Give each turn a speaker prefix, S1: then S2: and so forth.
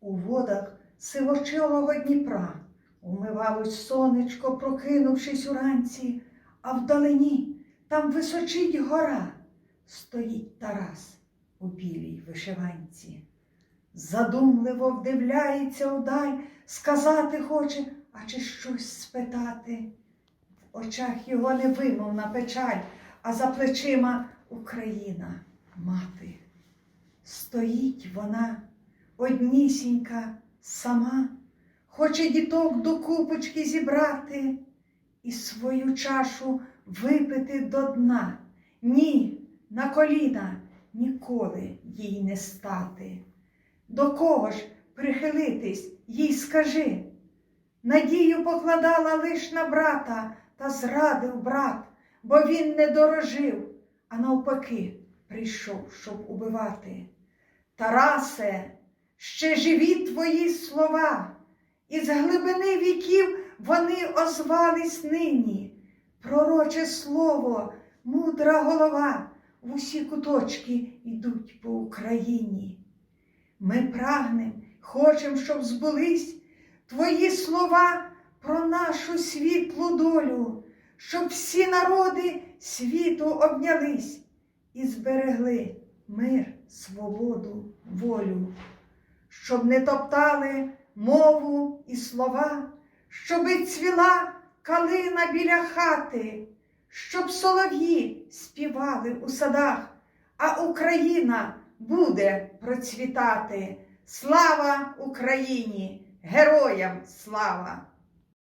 S1: У водах сивочилого Дніпра умивалось сонечко, прокинувшись уранці, а вдалині там височить гора, стоїть Тарас у білій вишиванці. Задумливо вдивляється удай, сказати хоче, а чи щось спитати. В очах його невимовна печаль, а за плечима Україна, мати. Стоїть вона, однісінька, сама, хоче діток до купочки зібрати і свою чашу випити до дна. Ні, на коліна ніколи їй не стати. До кого ж прихилитись, їй скажи. Надію покладала лиш на брата, та зрадив брат, бо він не дорожив, а навпаки прийшов, щоб убивати. Тарасе, ще живі твої слова, із глибини віків вони озвались нині. Пророче слово, мудра голова, в усі куточки йдуть по Україні. Ми прагнем, хочем, щоб збулись твої слова про нашу світлу долю, щоб всі народи світу обнялись і зберегли мир, свободу, волю, щоб не топтали мову і слова, щоби цвіла калина біля хати, щоб солов'ї співали у садах, а Україна буде процвітати. Слава Україні! Героям слава!